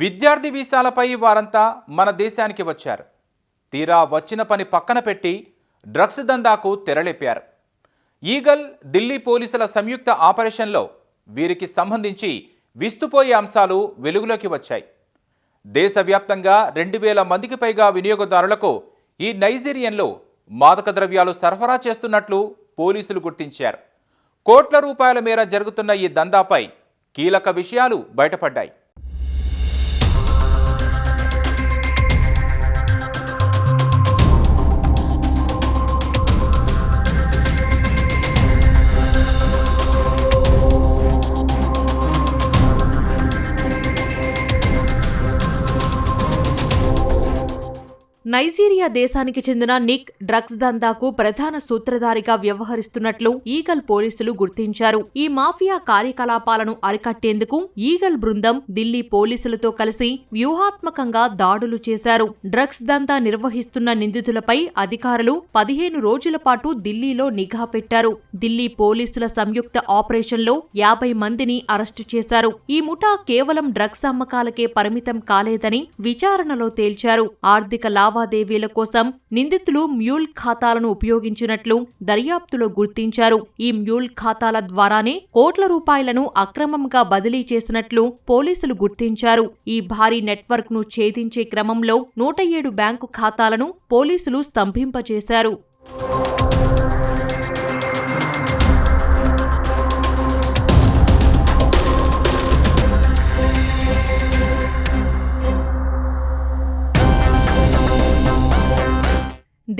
విద్యార్థి వీసాలపై వారంతా మన దేశానికి వచ్చారు. తీరా వచ్చిన పని పక్కన పెట్టి డ్రగ్స్ దందాకు తెరలేపారు. ఈగల్ ఢిల్లీ పోలీసుల సంయుక్త ఆపరేషన్లో వీరికి సంబంధించి విస్తుపోయే అంశాలు వెలుగులోకి వచ్చాయి. దేశవ్యాప్తంగా రెండు వేల మందికి పైగా వినియోగదారులకు ఈ నైజీరియన్లో మాదక ద్రవ్యాలు సరఫరా చేస్తున్నట్లు పోలీసులు గుర్తించారు. కోట్ల రూపాయల మేర జరుగుతున్న ఈ దందాపై కీలక విషయాలు బయటపడ్డాయి. నైజీరియా దేశానికి చెందిన నిక్ డ్రగ్స్ దందాకు ప్రధాన సూత్రధారిగా వ్యవహరిస్తున్నట్లు ఈగల్ పోలీసులు గుర్తించారు. ఈ మాఫియా కార్యకలాపాలను అరికట్టేందుకు ఈగల్ బృందం ఢిల్లీ పోలీసులతో కలిసి వ్యూహాత్మకంగా దాడులు చేశారు. డ్రగ్స్ దందా నిర్వహిస్తున్న నిందితులపై అధికారులు పదిహేను రోజుల పాటు ఢిల్లీలో నిఘా పెట్టారు. ఢిల్లీ పోలీసుల సంయుక్త ఆపరేషన్లో యాభై మందిని అరెస్టు చేశారు. ఈ ముఠా కేవలం డ్రగ్స్ అమ్మకాలకే పరిమితం కాలేదని విచారణలో తేల్చారు. ఆర్థిక లావాదేవీల కోసం నిందితులు మ్యూల్ ఖాతాలను ఉపయోగించినట్లు దర్యాప్తులో గుర్తించారు. ఈ మ్యూల్ ఖాతాల ద్వారానే కోట్ల రూపాయలను అక్రమంగా బదిలీ చేసినట్లు పోలీసులు గుర్తించారు. ఈ భారీ నెట్వర్క్ను ఛేదించే క్రమంలో నూట ఏడు బ్యాంకు ఖాతాలను పోలీసులు స్తంభింపచేశారు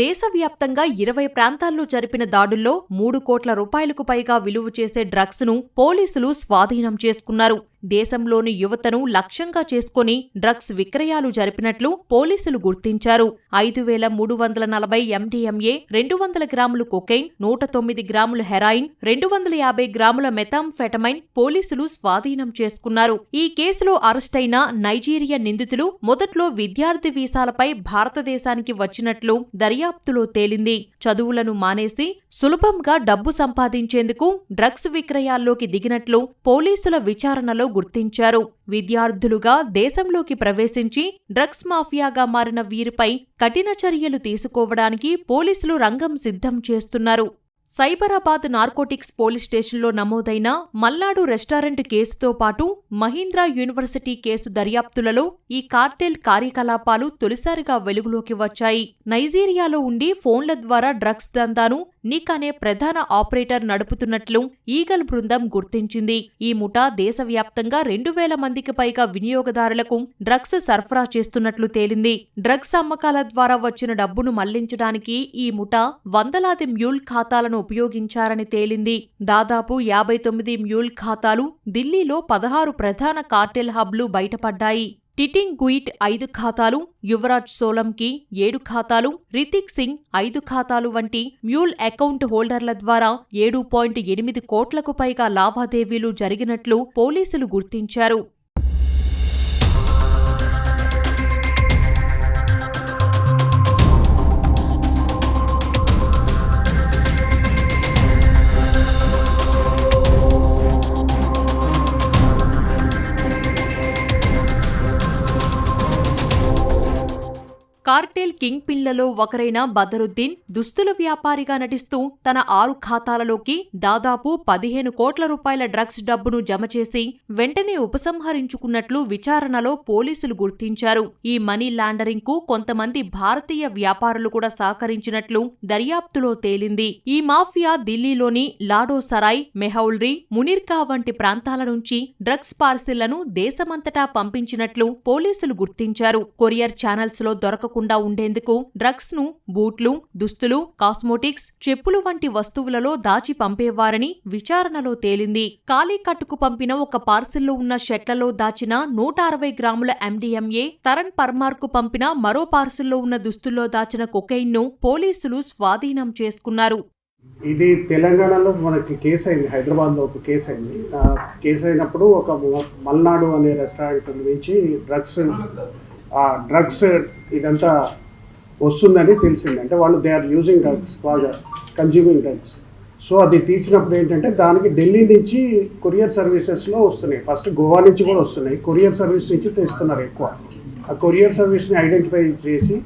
దేశవ్యాప్తంగా ఇరవై ప్రాంతాల్లో జరిపిన దాడుల్లో మూడు కోట్ల రూపాయలకు పైగా విలువ చేసే డ్రగ్స్ను పోలీసులు స్వాధీనం చేసుకున్నారు. దేశంలోని యువతను లక్ష్యంగా చేసుకుని డ్రగ్స్ విక్రయాలు జరిపినట్లు పోలీసులు గుర్తించారు. ఐదు వేల మూడు వందల నలభై ఎండిఎంఏ రెండు వందల గ్రాములు కొకైన్ నూట తొమ్మిది గ్రాముల హెరాయిన్ రెండు వందల యాభై గ్రాముల మెథాంఫెటమైన్ పోలీసులు స్వాధీనం చేసుకున్నారు. ఈ కేసులో అరెస్టైన నైజీరియా నిందితులు మొదట్లో విద్యార్థి వీసాలపై భారతదేశానికి వచ్చినట్లు దర్యాప్తులో తేలింది. చదువులను మానేసి సులభంగా డబ్బు సంపాదించేందుకు డ్రగ్స్ విక్రయాల్లోకి దిగినట్లు పోలీసుల విచారణలో గుర్తించారు. విద్యార్థులుగా దేశంలోకి ప్రవేశించి డ్రగ్స్ మాఫియాగా మారిన వీరిపై కఠిన చర్యలు తీసుకోవడానికి పోలీసులు రంగం సిద్ధం చేస్తున్నారు. సైబరాబాద్ నార్కోటిక్స్ పోలీస్ స్టేషన్లో నమోదైన మల్నాడు రెస్టారెంట్ కేసుతో పాటు మహీంద్రా యూనివర్సిటీ కేసు దర్యాప్తులలో ఈ కార్టెల్ కార్యకలాపాలు తొలిసారిగా వెలుగులోకి వచ్చాయి. నైజీరియాలో ఉండి ఫోన్ల ద్వారా డ్రగ్స్ దందాను నిక్ అనే ప్రధాన ఆపరేటర్ నడుపుతున్నట్లు ఈగల్ బృందం గుర్తించింది. ఈ ముఠా దేశవ్యాప్తంగా రెండు వేల మందికి పైగా వినియోగదారులకు డ్రగ్స్ సరఫరా చేస్తున్నట్లు తేలింది. డ్రగ్స్ అమ్మకాల ద్వారా వచ్చిన డబ్బును మళ్ళించడానికి ఈ ముఠా వందలాది మ్యూల్ ఖాతాలను ఉపయోగించారని తేలింది. దాదాపు యాభై తొమ్మిది మ్యూల్ ఖాతాలు ఢిల్లీలో పదహారు ప్రధాన కార్టెల్ హబ్లు బయటపడ్డాయి. టిటింగ్ గుయిట్ ఐదు ఖాతాలు యువరాజ్ సోలంకి ఏడు ఖాతాలు రితిక్ సింగ్ ఐదు ఖాతాలు వంటి మ్యూల్ అకౌంట్ హోల్డర్ల ద్వారా ఏడు పాయింట్ ఎనిమిది కోట్లకు పైగా లావాదేవీలు జరిగినట్లు పోలీసులు గుర్తించారు. కార్టెల్ కింగ్ పిన్లలో ఒకరైన బదరుద్దీన్ దుస్తుల వ్యాపారిగా నటిస్తూ తన ఆరు ఖాతాలలోకి దాదాపు పదిహేను కోట్ల రూపాయల డ్రగ్స్ డబ్బును జమ చేసి వెంటనే ఉపసంహరించుకున్నట్లు విచారణలో పోలీసులు గుర్తించారు. ఈ మనీ లాండరింగ్కు కొంతమంది భారతీయ వ్యాపారులు కూడా సహకరించినట్లు దర్యాప్తులో తేలింది. ఈ మాఫియా ఢిల్లీలోని లాడోసరాయ్ మెహౌల్రీ మునిర్కా వంటి ప్రాంతాల నుంచి డ్రగ్స్ పార్సిళ్ళను దేశమంతటా పంపించినట్లు పోలీసులు గుర్తించారు. కొరియర్ ఛానల్స్లో దొరకకుండా దొరకకుండా ఉండేందుకు డ్రగ్స్ను బూట్లు దుస్తులు కాస్మోటిక్స్ చెప్పులు వంటి వస్తువులలో దాచి పంపేవారని విచారణలో తేలింది. ఖాళీ కట్టుకు పంపిన ఒక పార్సిల్లో ఉన్న షెట్లలో దాచిన నూట అరవై గ్రాముల ఎండిఎంఏ తరణ్ పర్మార్కు పంపిన మరో పార్సిల్లో ఉన్న దుస్తుల్లో దాచిన కొకైన్ను పోలీసులు స్వాధీనం చేసుకున్నారు. ఇది తెలంగాణలో మనకి కేసు అయింది హైదరాబాద్లో ఒక కేసు అయింది. కేసు అయినప్పుడు ఒక మల్నాడు అనే రెస్టారెంట్ నుంచి డ్రగ్స్ డ్రగ్స్ ఇదంతా వస్తుందని తెలిసింది. అంటే వాళ్ళు దే ఆర్ యూజింగ్ డ్రగ్స్ బాగా కన్జ్యూమింగ్ డ్రగ్స్ సో అది తీసినప్పుడు ఏంటంటే దానికి ఢిల్లీ నుంచి కొరియర్ సర్వీసెస్లో వస్తున్నాయి. ఫస్ట్ గోవా నుంచి కూడా వస్తున్నాయి. కొరియర్ సర్వీస్ నుంచి తెస్తున్నారు ఎక్కువ. ఆ కొరియర్ సర్వీస్ని ఐడెంటిఫై చేసి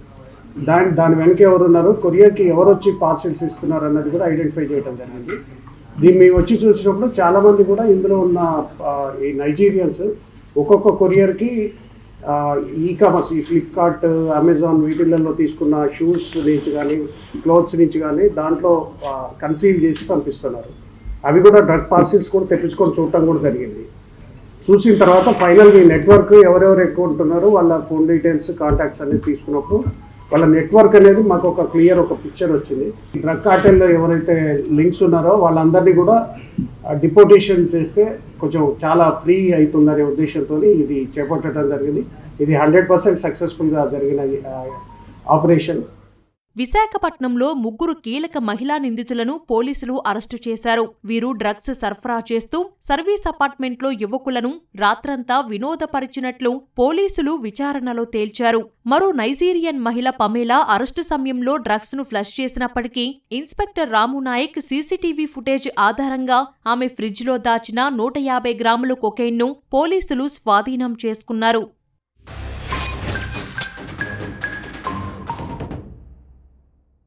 దాని దాని వెనక ఎవరు ఉన్నారు కొరియర్కి ఎవరు వచ్చి పార్సెల్స్ ఇస్తున్నారు అన్నది కూడా ఐడెంటిఫై చేయడం జరిగింది. దీన్ని మేము వచ్చి చూసినప్పుడు చాలామంది కూడా ఇందులో ఉన్న ఈ నైజీరియన్స్ ఒక్కొక్క కొరియర్కి ఈ కామర్స్ ఈ ఫ్లిప్కార్ట్ అమెజాన్ వీటిలలో తీసుకున్న షూస్ నుంచి కానీ క్లోత్స్ నుంచి కానీ దాంట్లో కన్సీవ్ చేసి పంపిస్తున్నారు. అవి కూడా డ్రగ్ పార్సిల్స్ కూడా తెప్పించుకొని చూడటం కూడా జరిగింది. చూసిన తర్వాత ఫైనల్ ఈ నెట్వర్క్ ఎవరెవరు ఎక్కువ ఉంటున్నారో వాళ్ళ ఫోన్ డీటెయిల్స్ కాంటాక్ట్స్ అనేది తీసుకున్నప్పుడు వాళ్ళ నెట్వర్క్ అనేది మాకు ఒక క్లియర్ ఒక పిక్చర్ వచ్చింది. ఈ డ్రగ్ కార్టెల్లో ఎవరైతే లింక్స్ ఉన్నారో వాళ్ళందరినీ కూడా డిపోటేషన్ చేస్తే కొంచెం చాలా ఫ్రీ అవుతుందనే ఉద్దేశంతో ఇది చేపట్టడం జరిగింది. ఇది హండ్రెడ్ పర్సెంట్ సక్సెస్ఫుల్గా జరిగిన ఆపరేషన్ విశాఖపట్నంలో ముగ్గురు కీలక మహిళా నిందితులను పోలీసులు అరెస్టు చేశారు. వీరు డ్రగ్స్ సరఫరా చేస్తూ సర్వీస్ అపార్ట్మెంట్లో యువకులను రాత్రంతా వినోదపరిచినట్లు పోలీసులు విచారణలో తేల్చారు. మరో నైజీరియన్ మహిళ పమేలా అరెస్టు సమయంలో డ్రగ్స్ను ఫ్లష్ చేసినప్పటికీ inspector Ramu Nayak CCTV footage ఆధారంగా ఆమె ఫ్రిడ్జ్లో దాచిన నూట యాభై గ్రాముల కొకైన్ను పోలీసులు స్వాధీనం చేసుకున్నారు.